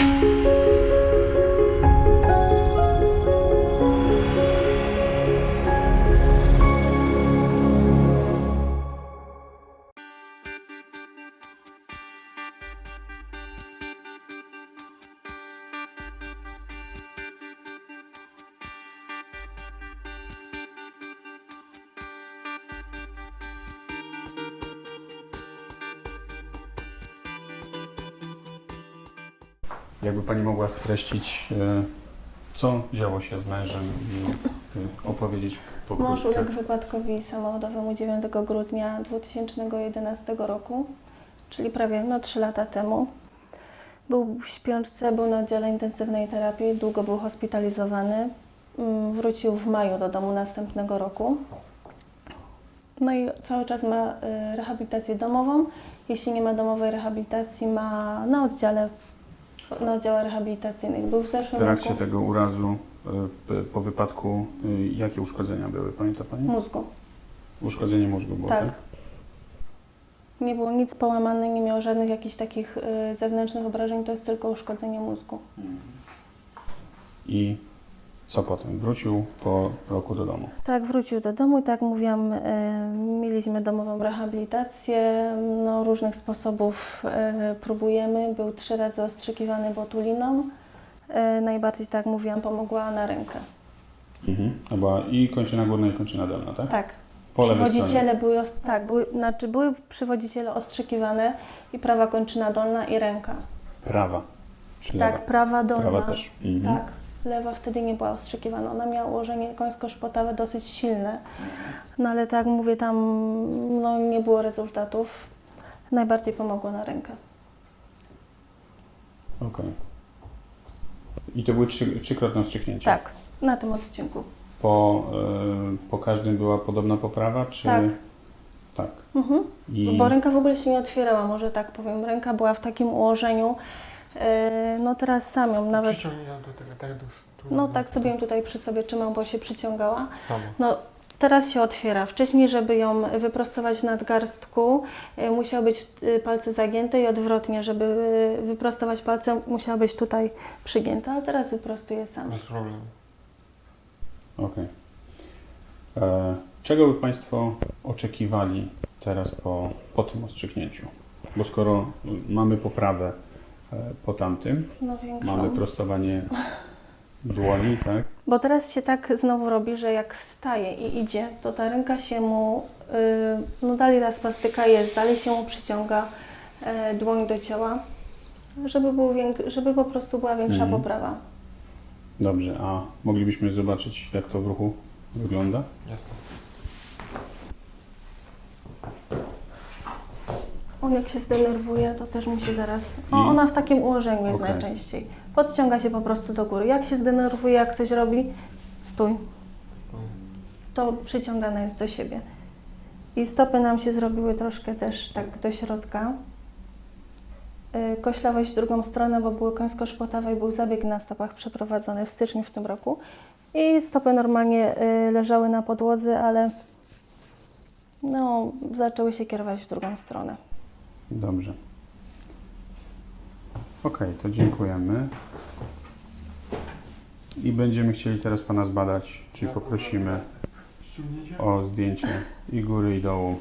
Música Jakby Pani mogła streścić, e, co działo się z mężem i e, opowiedzieć Mąż pokrótce. uległ wypadkowi samochodowemu 9 grudnia 2011 roku, czyli prawie no, 3 lata temu. Był w śpiączce, był na oddziale intensywnej terapii, długo był hospitalizowany. Mm, Wrócił w maju do domu następnego roku. No i cały czas ma y, rehabilitację domową. Jeśli nie ma domowej rehabilitacji, ma na oddziale, na oddziałach rehabilitacyjnych. Był w W zeszłym trakcie roku tego urazu, e, po wypadku, e, jakie uszkodzenia były? Pamięta Pani? mózgu. Uszkodzenie mózgu było, tak? Tak. Nie było nic połamane, nie miał żadnych jakichś takich y, zewnętrznych obrażeń, to jest tylko uszkodzenie mózgu. I co potem? Wrócił po roku do domu. Tak, wrócił do domu i tak jak mówiłam, y, mieliśmy domową rehabilitację, no, różnych sposobów y, próbujemy. Był trzy razy ostrzykiwany botuliną. Y, najbardziej, tak jak mówiłam, pomogła na rękę. Mhm. To była i kończyna górna, i kończyna dolna, tak? Tak. Po lewej stronie. Przywodziciele były, os- tak, były, znaczy były przywodziciele ostrzykiwane i prawa kończyna dolna i ręka. Prawa. Czy Tak, lewa? prawa dolna. Prawa też. Mhm. Tak, lewa wtedy nie była ostrzykiwana. Ona miała ułożenie końsko-szpotowe dosyć silne. No ale tak jak mówię, tam no, nie było rezultatów. Najbardziej pomogło na rękę. Okej. I to były trzy, trzykrotne ostrzyknięcia? Tak, na tym odcinku. Po, e, po każdym była podobna poprawa, czy... Tak. Tak. Mhm. I... Bo ręka w ogóle się nie otwierała, może tak powiem. Ręka była w takim ułożeniu. Yy, no teraz sam ją nawet, do tego, tak do stół. no tak sobie ją tutaj przy sobie trzymał, bo się przyciągała. Samo. No, teraz się otwiera. Wcześniej, żeby ją wyprostować w nadgarstku, y, musiały być y, palce zagięte i odwrotnie, żeby wyprostować palce, musiała być tutaj przygięta, a teraz wyprostuje sam. Bez problemu. Okej. E, Czego by Państwo oczekiwali teraz po, po tym ostrzyknięciu? Bo skoro mamy poprawę e, po tamtym, No, większą. mamy prostowanie dłoni, tak? Bo teraz się tak znowu robi, że jak wstaje i idzie, to ta ręka się mu, y, no dalej ta spastyka jest, dalej się mu przyciąga y, dłoń do ciała, żeby, był więk- żeby po prostu była większa Mhm. poprawa. Dobrze, a moglibyśmy zobaczyć, jak to w ruchu wygląda? Jasne. On jak się zdenerwuje, to też musi zaraz. O, I- ona w takim ułożeniu jest Okej. najczęściej. Podciąga się po prostu do góry. Jak się zdenerwuje, jak coś robi, stój. To przyciągana jest do siebie. I stopy nam się zrobiły troszkę też tak do środka. Yy, Koślawość w drugą stronę, bo były końsko-szpotowe i był zabieg na stopach przeprowadzony w styczniu w tym roku. I stopy normalnie yy, leżały na podłodze, ale no, zaczęły się kierować w drugą stronę. Dobrze. Okej, to dziękujemy. I będziemy chcieli teraz Pana zbadać, czyli poprosimy o zdjęcie i góry i dołu